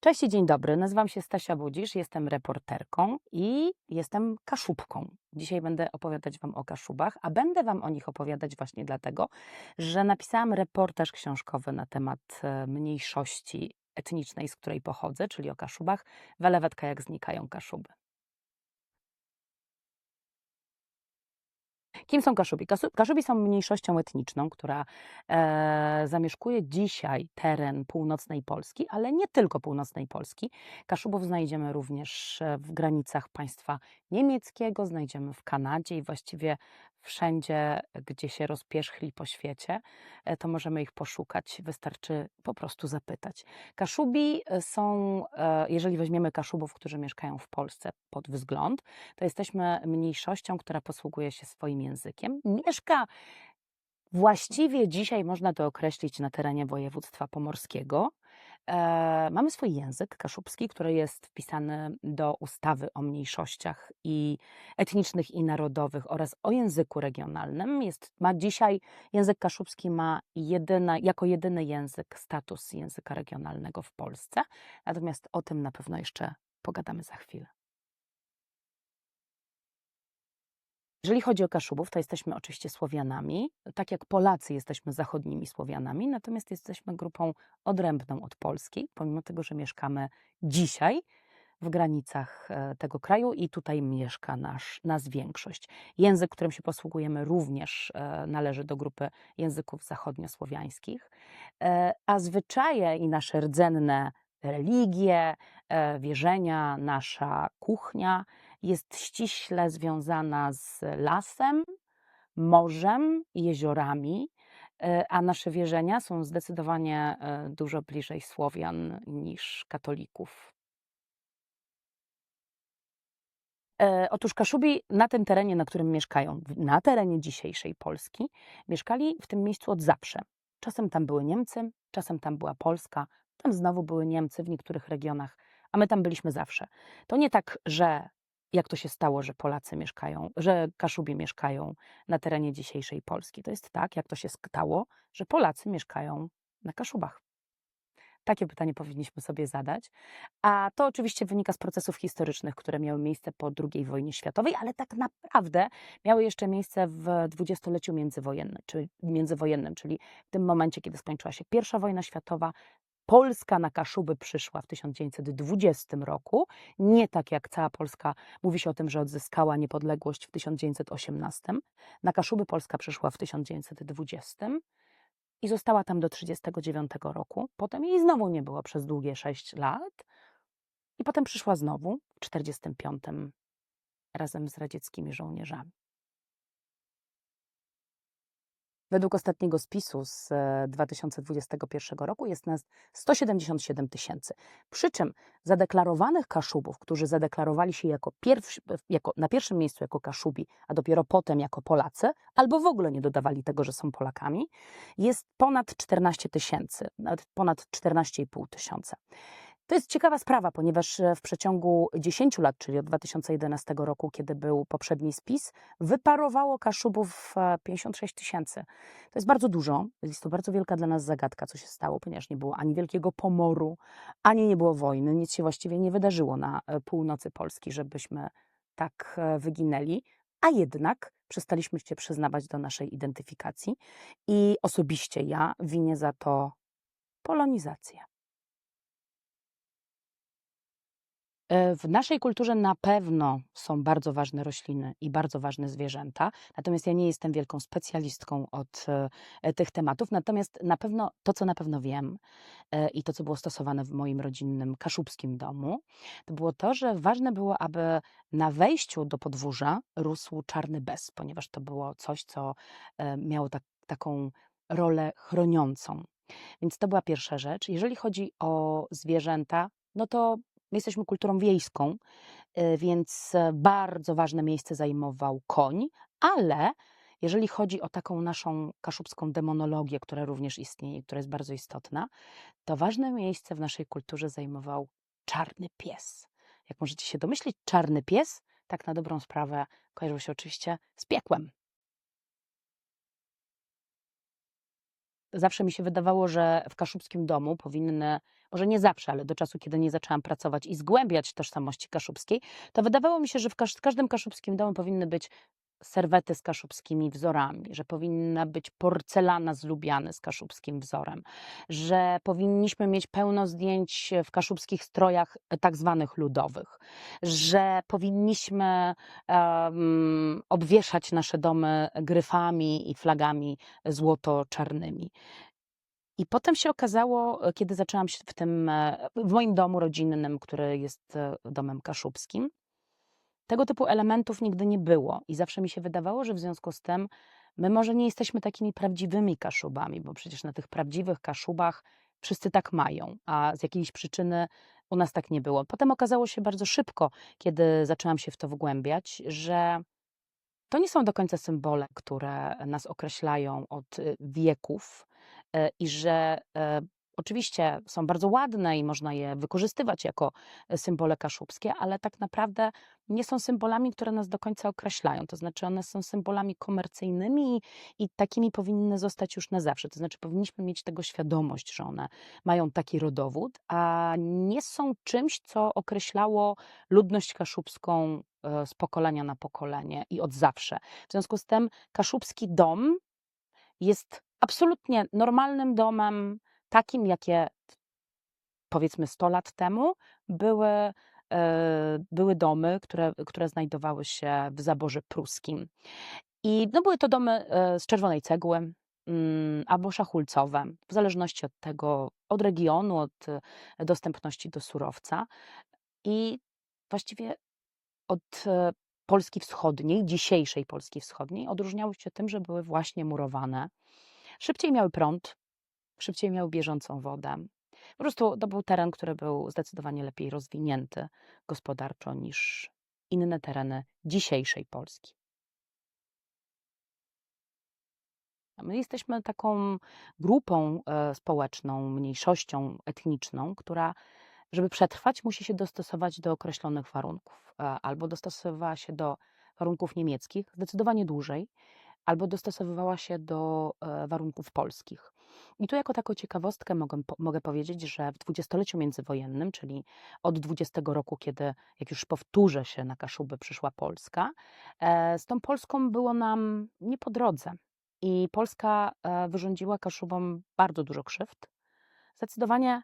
Cześć i dzień dobry. Nazywam się Stasia Budzisz, jestem reporterką i jestem kaszubką. Dzisiaj będę opowiadać Wam o kaszubach, a będę Wam o nich opowiadać właśnie dlatego, że napisałam reportaż książkowy na temat e, mniejszości etnicznej, z której pochodzę, czyli o kaszubach. Welewetka jak znikają kaszuby. Kim są Kaszubi? Kaszubi są mniejszością etniczną, która e, zamieszkuje dzisiaj teren północnej Polski, ale nie tylko północnej Polski. Kaszubów znajdziemy również e, w granicach państwa niemieckiego, znajdziemy w Kanadzie i właściwie wszędzie, gdzie się rozpierzchli po świecie, e, to możemy ich poszukać. Wystarczy po prostu zapytać. Kaszubi e, są, jeżeli weźmiemy Kaszubów, którzy mieszkają w Polsce pod wzgląd, to jesteśmy mniejszością, która posługuje się swoim językiem. Mieszka właściwie dzisiaj można to określić na terenie województwa pomorskiego. E, mamy swój język kaszubski, który jest wpisany do ustawy o mniejszościach i etnicznych i narodowych oraz o języku regionalnym. Jest, ma dzisiaj język kaszubski ma jako jedyny język status języka regionalnego w Polsce. Natomiast o tym na pewno jeszcze pogadamy za chwilę. Jeżeli chodzi o Kaszubów, to jesteśmy oczywiście Słowianami. Tak jak Polacy jesteśmy zachodnimi Słowianami, natomiast jesteśmy grupą odrębną od polskiej, pomimo tego, że mieszkamy dzisiaj w granicach e, tego kraju i tutaj mieszka nasz, nas większość. Język, którym się posługujemy, również e, należy do grupy języków zachodniosłowiańskich, E, a zwyczaje i nasze rdzenne religie, wierzenia, nasza kuchnia jest ściśle związana z lasem, morzem, jeziorami, e, a nasze wierzenia są zdecydowanie e, dużo bliżej Słowian niż katolików. E, Otóż Kaszubi na tym terenie, na którym mieszkają, na terenie dzisiejszej Polski, mieszkali w tym miejscu od zawsze. Czasem tam były Niemcy, czasem tam była Polska, tam znowu były Niemcy w niektórych regionach, a my tam byliśmy zawsze. To nie tak, że jak to się stało, że Polacy mieszkają, że Kaszubi mieszkają na terenie dzisiejszej Polski. To jest tak, jak to się stało, że Polacy mieszkają na Kaszubach. Takie pytanie powinniśmy sobie zadać. A to oczywiście wynika z procesów historycznych, które miały miejsce po II wojnie światowej, ale tak naprawdę miały jeszcze miejsce w dwudziestoleciu międzywojennym, czyli, międzywojennym, czyli w tym momencie, kiedy skończyła się I wojna światowa. Polska na Kaszuby przyszła w 1920 roku, nie tak jak cała Polska. Mówi się o tym, że odzyskała niepodległość w 1918. Na Kaszuby Polska przyszła w 1920 i została tam do 1939 roku. Potem jej znowu nie było przez długie 6 lat. I potem przyszła znowu w 1945 razem z radzieckimi żołnierzami. Według ostatniego spisu z e, 2021 roku jest nas 177 tysięcy. Przy czym zadeklarowanych Kaszubów, którzy zadeklarowali się jako, pierwszy, jako na pierwszym miejscu jako Kaszubi, a dopiero potem jako Polacy, albo w ogóle nie dodawali tego, że są Polakami, jest ponad 14 tysięcy, ponad 14,5 tysiąca. To jest ciekawa sprawa, ponieważ e, w przeciągu 10 lat, czyli od 2011 roku, kiedy był poprzedni spis, wyparowało Kaszubów e, 56 tysięcy. To jest bardzo dużo, jest to bardzo wielka dla nas zagadka, co się stało, ponieważ nie było ani wielkiego pomoru, ani nie było wojny, nic się właściwie nie wydarzyło na e, północy Polski, żebyśmy tak e, wyginęli, a jednak przestaliśmy się przyznawać do naszej identyfikacji i osobiście ja winię za to polonizację. W naszej kulturze na pewno są bardzo ważne rośliny i bardzo ważne zwierzęta, natomiast ja nie jestem wielką specjalistką od e, tych tematów. Natomiast na pewno to, co na pewno wiem e, i to, co było stosowane w moim rodzinnym kaszubskim domu, to było to, że ważne było, aby na wejściu do podwórza rósł czarny bez, ponieważ to było coś, co e, miało tak, taką rolę chroniącą. Więc to była pierwsza rzecz. Jeżeli chodzi o zwierzęta, no to my jesteśmy kulturą wiejską, y, więc bardzo ważne miejsce zajmował koń, ale jeżeli chodzi o taką naszą kaszubską demonologię, która również istnieje, która jest bardzo istotna, to ważne miejsce w naszej kulturze zajmował czarny pies. Jak możecie się domyślić, czarny pies, tak na dobrą sprawę, kojarzył się oczywiście z piekłem. Zawsze mi się wydawało, że w kaszubskim domu powinny może nie zawsze, ale do czasu, kiedy nie zaczęłam pracować i zgłębiać tożsamości kaszubskiej, to wydawało mi się, że w każdym kaszubskim domu powinny być serwety z kaszubskimi wzorami, że powinna być porcelana z Lubiany z kaszubskim wzorem, że powinniśmy mieć pełno zdjęć w kaszubskich strojach tak zwanych ludowych, że powinniśmy um, obwieszać nasze domy gryfami i flagami złoto-czarnymi. I potem się okazało, kiedy zaczęłam się w tym, w moim domu rodzinnym, który jest e, domem kaszubskim, tego typu elementów nigdy nie było i zawsze mi się wydawało, że w związku z tym my może nie jesteśmy takimi prawdziwymi kaszubami, bo przecież na tych prawdziwych kaszubach wszyscy tak mają, a z jakiejś przyczyny u nas tak nie było. Potem okazało się bardzo szybko, kiedy zaczęłam się w to wgłębiać, że to nie są do końca symbole, które nas określają od wieków e, i że e, Oczywiście są bardzo ładne i można je wykorzystywać jako e, symbole kaszubskie, ale tak naprawdę nie są symbolami, które nas do końca określają. To znaczy, one są symbolami komercyjnymi i takimi powinny zostać już na zawsze. To znaczy, powinniśmy mieć tego świadomość, że one mają taki rodowód, a nie są czymś, co określało ludność kaszubską e, z pokolenia na pokolenie i od zawsze. W związku z tym, kaszubski dom jest absolutnie normalnym domem, takim, jakie powiedzmy 100 lat temu były, e, były domy, które, które znajdowały się w zaborze pruskim. I no, były to domy e, z czerwonej cegły mm, albo szachulcowe, w zależności od tego, od regionu, od e, dostępności do surowca. I właściwie od Polski Wschodniej, dzisiejszej Polski Wschodniej, odróżniały się tym, że były właśnie murowane. Szybciej miały prąd, szybciej miał bieżącą wodę. Po prostu to był teren, który był zdecydowanie lepiej rozwinięty gospodarczo niż inne tereny dzisiejszej Polski. My jesteśmy taką grupą e, społeczną, mniejszością etniczną, która, żeby przetrwać, musi się dostosować do określonych warunków. E, albo dostosowywała się do warunków niemieckich zdecydowanie dłużej, albo dostosowywała się do e, warunków polskich. I tu jako taką ciekawostkę mogę, mogę powiedzieć, że w dwudziestoleciu międzywojennym, czyli od 20 roku, kiedy, jak już powtórzę się, na Kaszuby przyszła Polska, e, z tą Polską było nam nie po drodze. I Polska e, wyrządziła Kaszubom bardzo dużo krzywd. Zdecydowanie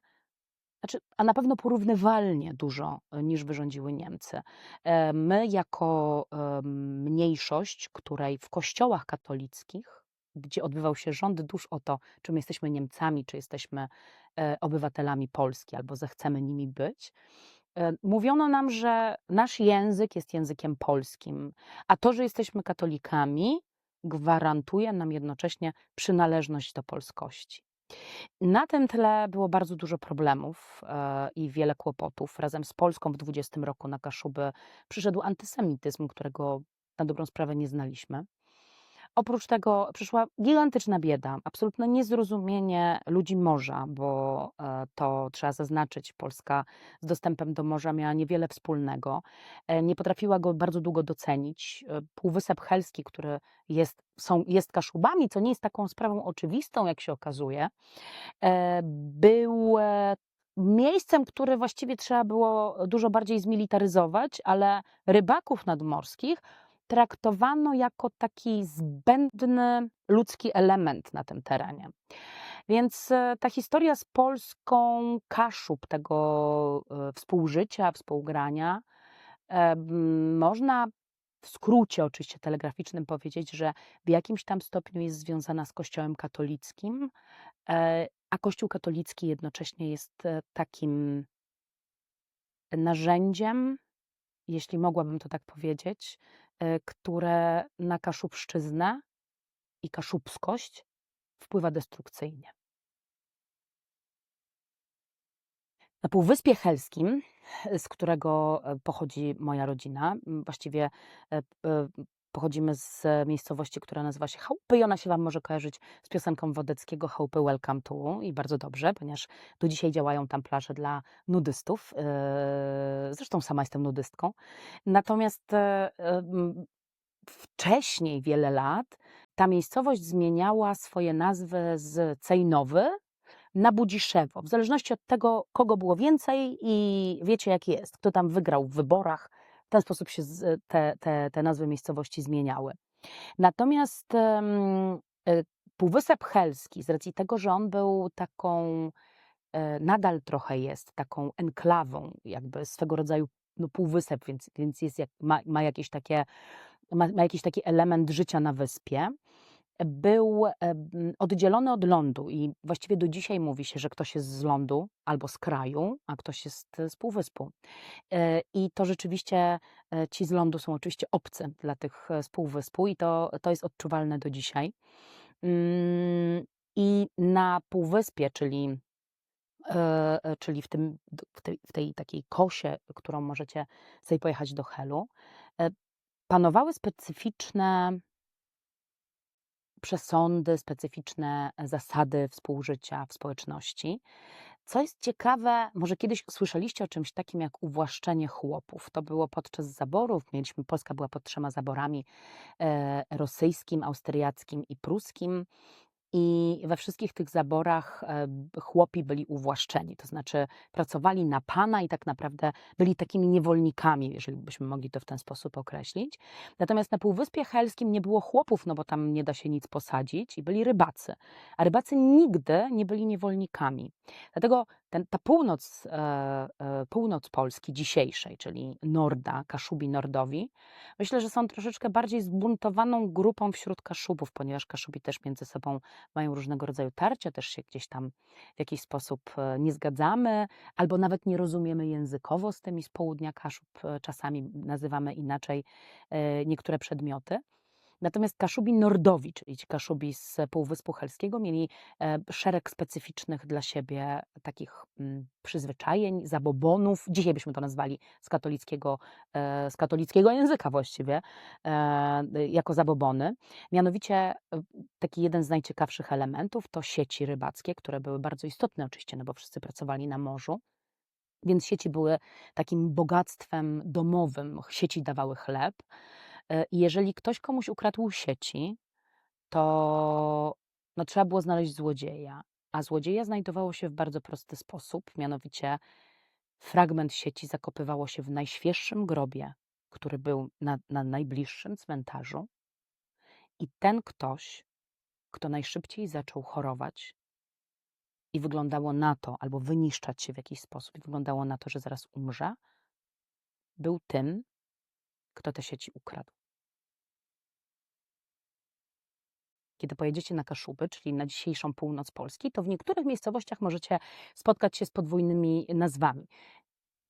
znaczy, a na pewno porównywalnie dużo e, niż wyrządziły Niemcy. E, my, jako mniejszość, której w kościołach katolickich, gdzie odbywał się rząd dusz o to, czy my jesteśmy Niemcami, czy jesteśmy e, obywatelami Polski, albo zechcemy nimi być, mówiono nam, że nasz język jest językiem polskim, a to, że jesteśmy katolikami, gwarantuje nam jednocześnie przynależność do polskości. Na tym tle było bardzo dużo problemów e, i wiele kłopotów. Razem z Polską w 20 roku na Kaszuby przyszedł antysemityzm, którego na dobrą sprawę nie znaliśmy. Oprócz tego przyszła gigantyczna bieda, absolutne niezrozumienie ludzi morza, bo e, to trzeba zaznaczyć, Polska z dostępem do morza miała niewiele wspólnego. E, nie potrafiła go bardzo długo docenić. E, Półwysep Helski, który jest, są, jest Kaszubami, co nie jest taką sprawą oczywistą, jak się okazuje, był miejscem, które właściwie trzeba było dużo bardziej zmilitaryzować, ale rybaków nadmorskich traktowano jako taki zbędny ludzki element na tym terenie. Więc e, ta historia z Polską Kaszub, tego e, współżycia, współgrania, e, można w skrócie oczywiście telegraficznym powiedzieć, że w jakimś tam stopniu jest związana z Kościołem katolickim, a Kościół katolicki jednocześnie jest takim narzędziem, jeśli mogłabym to tak powiedzieć, które na kaszubszczyznę i kaszubskość wpływa destrukcyjnie. Na Półwyspie Helskim, z którego e, pochodzi moja rodzina, właściwie e, pochodzimy z miejscowości, która nazywa się Chałupy i ona się Wam może kojarzyć z piosenką Wodeckiego Chałupy Welcome to i bardzo dobrze, ponieważ do dzisiaj działają tam plaże dla nudystów. Yy, zresztą sama jestem nudystką. Natomiast yy, wcześniej, wiele lat, ta miejscowość zmieniała swoje nazwy z Cejnowy na Budziszewo, w zależności od tego, kogo było więcej i wiecie jak jest, kto tam wygrał w wyborach. W ten sposób się z- te, te, te nazwy miejscowości zmieniały. Natomiast e, Półwysep Helski, z racji tego, że on był taką, e, nadal trochę jest taką enklawą, jakby swego rodzaju no, półwysep, więc, więc jest jak, ma, ma, jakieś takie, ma, ma jakiś taki element życia na wyspie, był oddzielony od lądu i właściwie do dzisiaj mówi się, że ktoś jest z lądu albo z kraju, a ktoś jest z półwyspu. E, I to rzeczywiście e, ci z lądu są oczywiście obcy dla tych e, z półwyspu i to, to jest odczuwalne do dzisiaj. Mm, I na półwyspie, czyli, e, e, czyli w, tym, w, tej, w tej takiej kosie, którą możecie sobie pojechać do Helu, e, panowały specyficzne przesądy, specyficzne zasady współżycia w społeczności. Co jest ciekawe, może kiedyś słyszeliście o czymś takim jak uwłaszczenie chłopów. To było podczas zaborów. Mieliśmy, Polska była pod trzema zaborami e, rosyjskim, austriackim i pruskim. I we wszystkich tych zaborach e, chłopi byli uwłaszczeni, to znaczy pracowali na pana i tak naprawdę byli takimi niewolnikami, jeżeli byśmy mogli to w ten sposób określić. Natomiast na Półwyspie Helskim nie było chłopów, no bo tam nie da się nic posadzić, i byli rybacy. A rybacy nigdy nie byli niewolnikami. Dlatego ten, ta północ, e, e, północ Polski dzisiejszej, czyli Norda, Kaszubi Nordowi, myślę, że są troszeczkę bardziej zbuntowaną grupą wśród Kaszubów, ponieważ Kaszubi też między sobą mają różnego rodzaju tarcia, też się gdzieś tam w jakiś sposób e, nie zgadzamy, albo nawet nie rozumiemy językowo z tymi z południa Kaszub. e, Czasami nazywamy inaczej e, niektóre przedmioty. Natomiast Kaszubi Nordowi, czyli ci Kaszubi z Półwyspu Helskiego, mieli e, szereg specyficznych dla siebie takich mm, przyzwyczajeń, zabobonów. Dzisiaj byśmy to nazwali z katolickiego, e, z katolickiego języka właściwie, e, jako zabobony. Mianowicie taki jeden z najciekawszych elementów to sieci rybackie, które były bardzo istotne oczywiście, no bo wszyscy pracowali na morzu. Więc sieci były takim bogactwem domowym. Sieci dawały chleb. E, I jeżeli ktoś komuś ukradł sieci, to no, trzeba było znaleźć złodzieja. A złodzieja znajdowało się w bardzo prosty sposób, mianowicie fragment sieci zakopywało się w najświeższym grobie, który był na, na najbliższym cmentarzu. I ten ktoś, kto najszybciej zaczął chorować, i wyglądało na to, albo wyniszczać się w jakiś sposób, i wyglądało na to, że zaraz umrze, był tym, kto te sieci ukradł. Kiedy pojedziecie na Kaszuby, czyli na dzisiejszą północ Polski, to w niektórych miejscowościach możecie spotkać się z podwójnymi nazwami.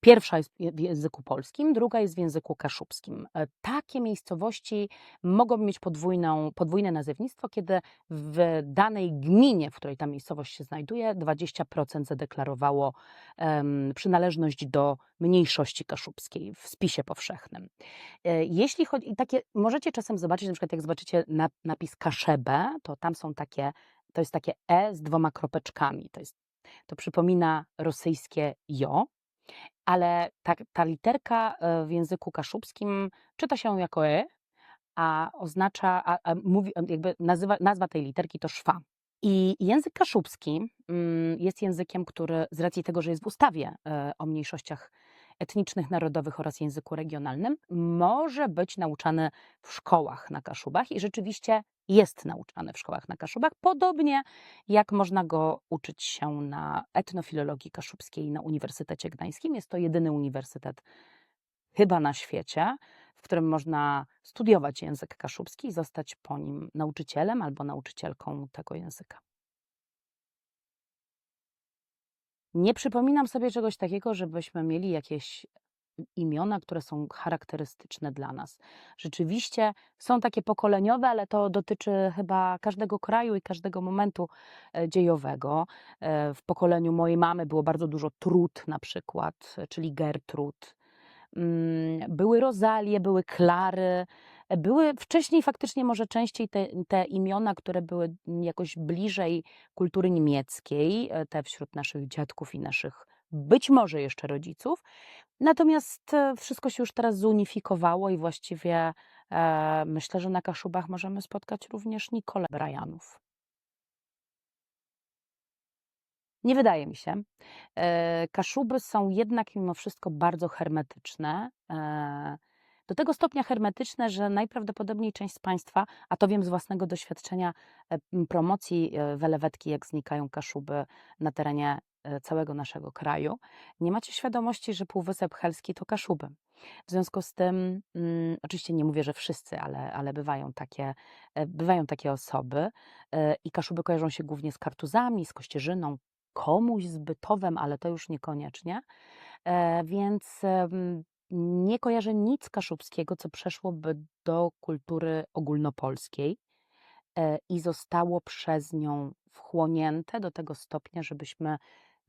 Pierwsza jest w języku polskim, druga jest w języku kaszubskim. E, Takie miejscowości mogą mieć podwójną, podwójne nazewnictwo, kiedy w danej gminie, w której ta miejscowość się znajduje, 20% zadeklarowało em, przynależność do mniejszości kaszubskiej w spisie powszechnym. E, Jeśli chodzi, takie, możecie czasem zobaczyć, na przykład jak zobaczycie na, napis Kaszebę, to tam są takie, to jest takie E z dwoma kropeczkami. To, jest, to przypomina rosyjskie jo, ale ta, ta literka e, w języku kaszubskim czyta się jako e, a oznacza, a, a mówi, jakby nazywa, nazwa tej literki to szwa. I język kaszubski mm, jest językiem, który z racji tego, że jest w ustawie e, o mniejszościach etnicznych, narodowych oraz języku regionalnym, może być nauczany w szkołach na Kaszubach i rzeczywiście jest nauczany w szkołach na Kaszubach, podobnie jak można go uczyć się na etnofilologii kaszubskiej na Uniwersytecie Gdańskim. Jest to jedyny uniwersytet chyba na świecie, w którym można studiować język kaszubski i zostać po nim nauczycielem albo nauczycielką tego języka. Nie przypominam sobie czegoś takiego, żebyśmy mieli jakieś imiona, które są charakterystyczne dla nas. Rzeczywiście są takie pokoleniowe, ale to dotyczy chyba każdego kraju i każdego momentu e, dziejowego. E, W pokoleniu mojej mamy było bardzo dużo Trud na przykład, czyli Gertrud. Mm, Były Rozalie, były Klary. Były wcześniej faktycznie może częściej te, te imiona, które były jakoś bliżej kultury niemieckiej, e, te wśród naszych dziadków i naszych być może jeszcze rodziców. Natomiast e, wszystko się już teraz zunifikowało i właściwie e, myślę, że na Kaszubach możemy spotkać również Nicole Brianów. Nie wydaje mi się. E, Kaszuby są jednak mimo wszystko bardzo hermetyczne. E, Do tego stopnia hermetyczne, że najprawdopodobniej część z Państwa, a to wiem z własnego doświadczenia e, promocji e, welewetki, jak znikają Kaszuby na terenie e, całego naszego kraju, nie macie świadomości, że Półwysep Helski to Kaszuby. W związku z tym, mm, oczywiście nie mówię, że wszyscy, ale, ale bywają, takie, bywają takie osoby i Kaszuby kojarzą się głównie z kartuzami, z kościerzyną, komuś z ale to już niekoniecznie. Więc nie kojarzę nic kaszubskiego, co przeszłoby do kultury ogólnopolskiej e, i zostało przez nią wchłonięte do tego stopnia, żebyśmy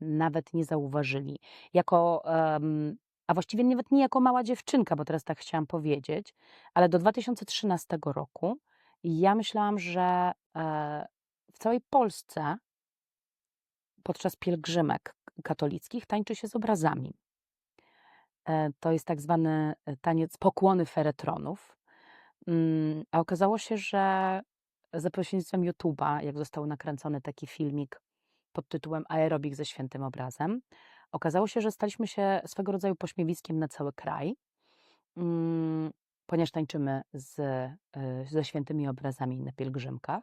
nawet nie zauważyli. Jako, a właściwie nawet nie jako mała dziewczynka, bo teraz tak chciałam powiedzieć, ale do 2013 roku ja myślałam, że e, w całej Polsce podczas pielgrzymek katolickich tańczy się z obrazami. E, To jest tak zwany e, taniec pokłony feretronów. Mm, A okazało się, że za pośrednictwem YouTube'a, jak został nakręcony taki filmik pod tytułem Aerobik ze świętym obrazem, okazało się, że staliśmy się swego rodzaju pośmiewiskiem na cały kraj, mm, ponieważ tańczymy z, e, ze świętymi obrazami na pielgrzymkach.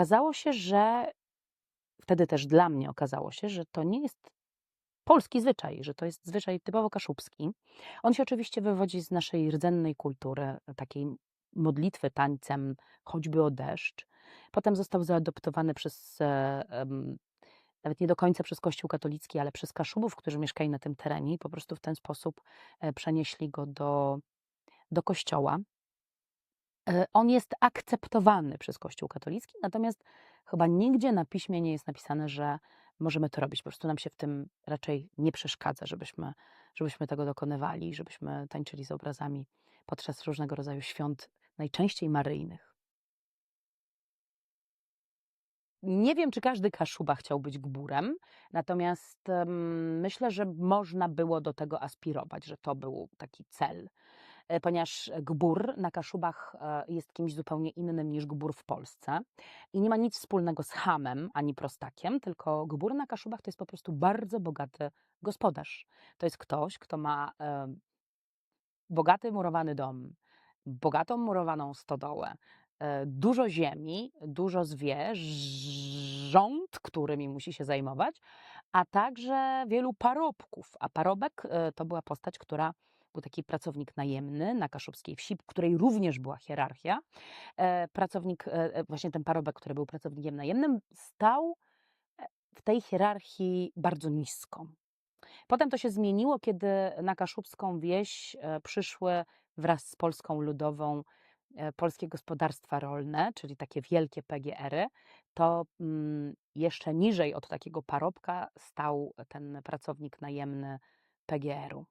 Okazało się, że wtedy też dla mnie okazało się, że to nie jest polski zwyczaj, że to jest zwyczaj typowo kaszubski. On się oczywiście wywodzi z naszej rdzennej kultury, takiej modlitwy tańcem, choćby o deszcz. Potem został zaadoptowany przez, e, nawet nie do końca przez Kościół katolicki, ale przez Kaszubów, którzy mieszkali na tym terenie i po prostu w ten sposób e, przenieśli go do, do kościoła. E, On jest akceptowany przez Kościół katolicki, natomiast chyba nigdzie na piśmie nie jest napisane, że możemy to robić. Po prostu nam się w tym raczej nie przeszkadza, żebyśmy, żebyśmy tego dokonywali, żebyśmy tańczyli z obrazami podczas różnego rodzaju świąt, najczęściej maryjnych. Nie wiem, czy każdy Kaszuba chciał być gburem, natomiast em, myślę, że można było do tego aspirować, że to był taki cel ponieważ gbur na Kaszubach e, jest kimś zupełnie innym niż gbur w Polsce i nie ma nic wspólnego z hamem ani prostakiem, tylko gbur na Kaszubach to jest po prostu bardzo bogaty gospodarz. To jest ktoś, kto ma e, bogaty murowany dom, bogatą murowaną stodołę, e, dużo ziemi, dużo zwierząt, którymi musi się zajmować, a także wielu parobków. A parobek e, to była postać, która był taki pracownik najemny na kaszubskiej wsi, w której również była hierarchia. E, Pracownik, e, e, właśnie ten parobek, który był pracownikiem najemnym, stał w tej hierarchii bardzo nisko. Potem to się zmieniło, kiedy na kaszubską wieś przyszły wraz z Polską Ludową polskie gospodarstwa rolne, czyli takie wielkie PGR-y, to mm, jeszcze niżej od takiego parobka stał ten pracownik najemny PGR-u.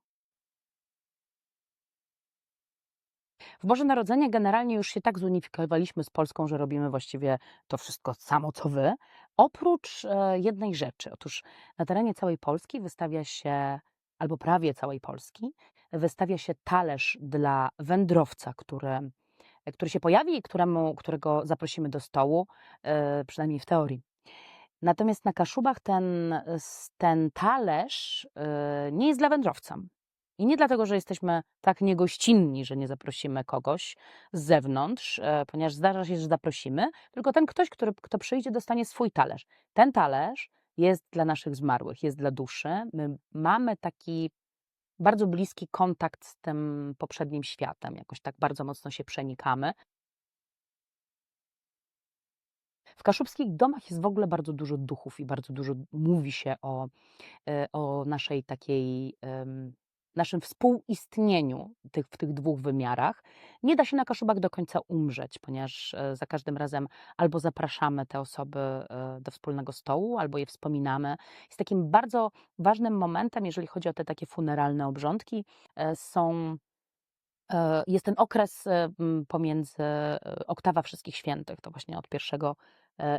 W Boże Narodzenie generalnie już się tak zunifikowaliśmy z Polską, że robimy właściwie to wszystko samo co wy, oprócz e, jednej rzeczy. Otóż na terenie całej Polski wystawia się, albo prawie całej Polski, wystawia się talerz dla wędrowca, który, który się pojawi i któremu, którego zaprosimy do stołu, e, przynajmniej w teorii. Natomiast na Kaszubach ten, ten talerz e, nie jest dla wędrowca. I nie dlatego, że jesteśmy tak niegościnni, że nie zaprosimy kogoś z zewnątrz, e, ponieważ zdarza się, że zaprosimy, tylko ten ktoś, który, kto przyjdzie, dostanie swój talerz. Ten talerz jest dla naszych zmarłych, jest dla duszy. My mamy taki bardzo bliski kontakt z tym poprzednim światem, jakoś tak bardzo mocno się przenikamy. W kaszubskich domach jest w ogóle bardzo dużo duchów i bardzo dużo mówi się o, e, o naszej takiej, naszym współistnieniu tych, w tych dwóch wymiarach. Nie da się na Kaszubach do końca umrzeć, ponieważ e, za każdym razem albo zapraszamy te osoby e, do wspólnego stołu, albo je wspominamy. Jest takim bardzo ważnym momentem, jeżeli chodzi o te takie funeralne obrządki, e, są jest ten okres, pomiędzy oktawa Wszystkich Świętych, to właśnie od 1 e,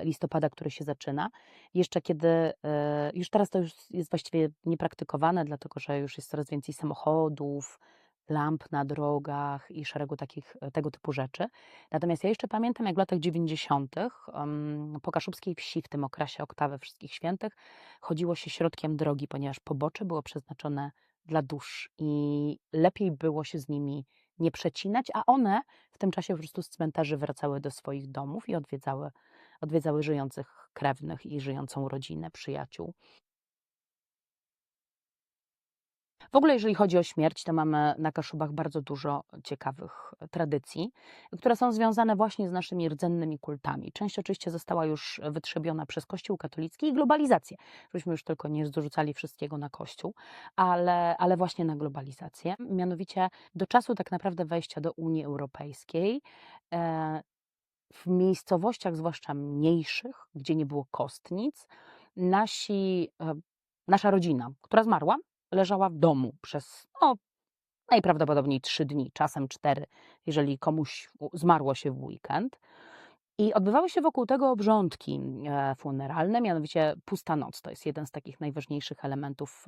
listopada, który się zaczyna. Jeszcze kiedy, e, już teraz to już jest właściwie niepraktykowane, dlatego że już jest coraz więcej samochodów, lamp na drogach i szeregu takich e, tego typu rzeczy. Natomiast ja jeszcze pamiętam, jak w latach 90. em, po kaszubskiej wsi w tym okresie oktawy Wszystkich Świętych chodziło się środkiem drogi, ponieważ pobocze było przeznaczone dla dusz i lepiej było się z nimi nie przecinać, a one w tym czasie po prostu z cmentarzy wracały do swoich domów i odwiedzały, odwiedzały żyjących krewnych i żyjącą rodzinę, przyjaciół. W ogóle, jeżeli chodzi o śmierć, to mamy na Kaszubach bardzo dużo ciekawych tradycji, które są związane właśnie z naszymi rdzennymi kultami. Część oczywiście została już wytrzebiona przez Kościół katolicki i globalizację, żebyśmy już tylko nie dorzucali wszystkiego na Kościół, ale, ale właśnie na globalizację. Mianowicie do czasu tak naprawdę wejścia do Unii Europejskiej e, w miejscowościach, zwłaszcza mniejszych, gdzie nie było kostnic, nasi, e, nasza rodzina, która zmarła, leżała w domu przez no, najprawdopodobniej trzy dni, czasem cztery, jeżeli komuś zmarło się w weekend. I odbywały się wokół tego obrządki e, funeralne, mianowicie pusta noc. To jest jeden z takich najważniejszych elementów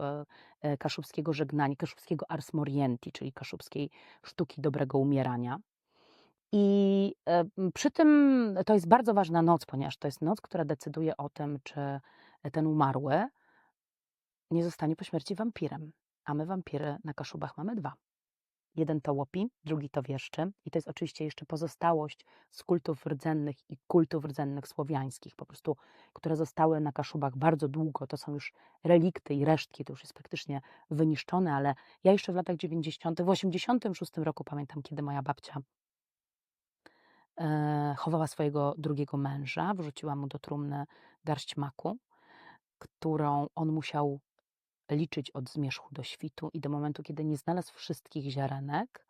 e, kaszubskiego żegnania, kaszubskiego ars moriendi, czyli kaszubskiej sztuki dobrego umierania. I e, przy tym to jest bardzo ważna noc, ponieważ to jest noc, która decyduje o tym, czy ten umarły nie zostanie po śmierci wampirem. A my wampiry na Kaszubach mamy dwa. Jeden to łopi, drugi to wieszczy. I to jest oczywiście jeszcze pozostałość z kultów rdzennych i kultów rdzennych słowiańskich, po prostu, które zostały na Kaszubach bardzo długo. To są już relikty i resztki, to już jest praktycznie wyniszczone, ale ja jeszcze w latach 90., w 86 roku pamiętam, kiedy moja babcia e, chowała swojego drugiego męża, wrzuciła mu do trumny garść maku, którą on musiał liczyć od zmierzchu do świtu i do momentu, kiedy nie znalazł wszystkich ziarenek,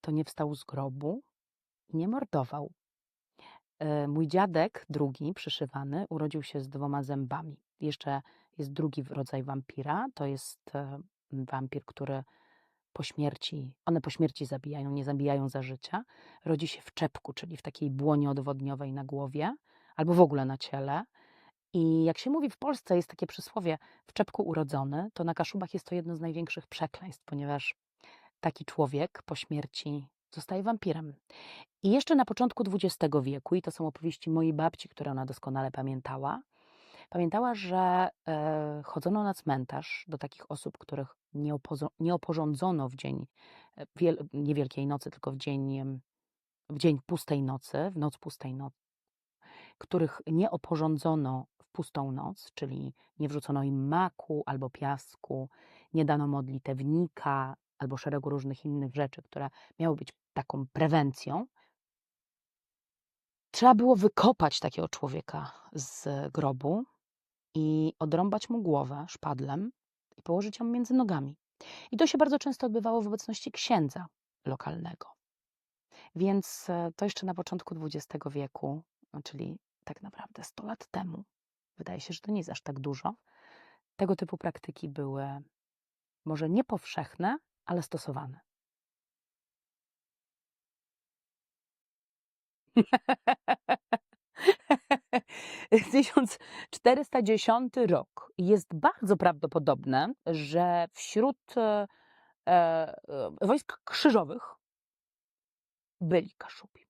to nie wstał z grobu i nie mordował. E, Mój dziadek, drugi, przyszywany, urodził się z dwoma zębami. Jeszcze jest drugi rodzaj wampira, to jest e, wampir, który po śmierci, one po śmierci zabijają, nie zabijają za życia. Rodzi się w czepku, czyli w takiej błonie odwodniowej na głowie albo w ogóle na ciele. I jak się mówi w Polsce, jest takie przysłowie w czepku urodzony, to na Kaszubach jest to jedno z największych przekleństw, ponieważ taki człowiek po śmierci zostaje wampirem. I jeszcze na początku XX wieku, i to są opowieści mojej babci, które ona doskonale pamiętała, pamiętała, że e, chodzono na cmentarz do takich osób, których nie, nie oporządzono w dzień e, wiel- Nocy, tylko w dzień, w dzień pustej nocy, w noc pustej nocy, których nie oporządzono w pustą noc, czyli nie wrzucono im maku albo piasku, nie dano modlitewnika albo szeregu różnych innych rzeczy, które miały być taką prewencją, trzeba było wykopać takiego człowieka z grobu i odrąbać mu głowę szpadlem i położyć ją między nogami. I to się bardzo często odbywało w obecności księdza lokalnego. Więc e, to jeszcze na początku XX wieku, czyli tak naprawdę 100 lat temu, wydaje się, że to nie jest aż tak dużo, tego typu praktyki były może nie powszechne, ale stosowane. Z 1410 rok. Jest bardzo prawdopodobne, że wśród e, e, wojsk krzyżowych byli Kaszubi.